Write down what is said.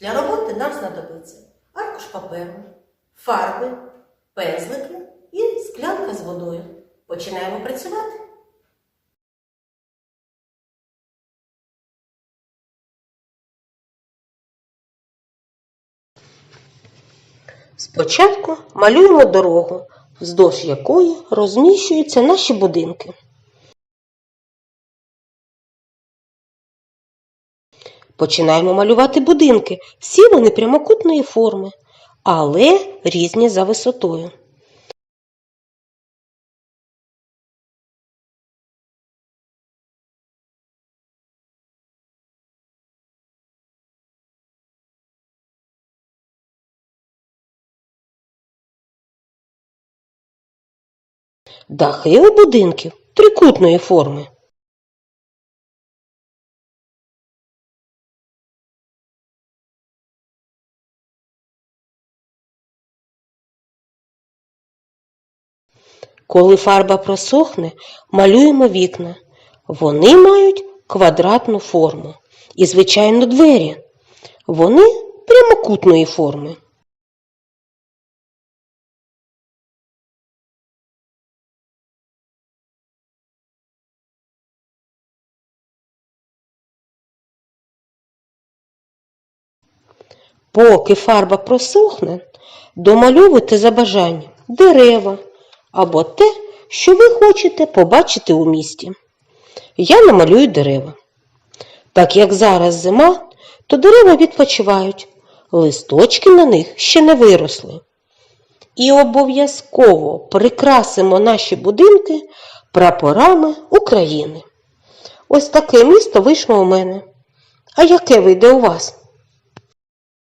Для роботи нам знадобиться аркуш паперу, фарби, пензлики і склянка з водою. Починаємо працювати. Спочатку малюємо дорогу, вздовж якої розміщуються наші будинки. Починаємо малювати будинки. Всі вони прямокутної форми, але різні за висотою. Дахи у будинків трикутної форми. Коли фарба просохне, малюємо вікна. Вони мають квадратну форму. І, звичайно, двері. Вони прямокутної форми. Поки фарба просохне, домальовуйте за бажанням дерева або те, що ви хочете побачити у місті. Я намалюю дерева. Так як зараз зима, то дерева відпочивають, листочки на них ще не виросли. І обов'язково прикрасимо наші будинки прапорами України. Ось таке місто вийшло у мене. А яке вийде у вас?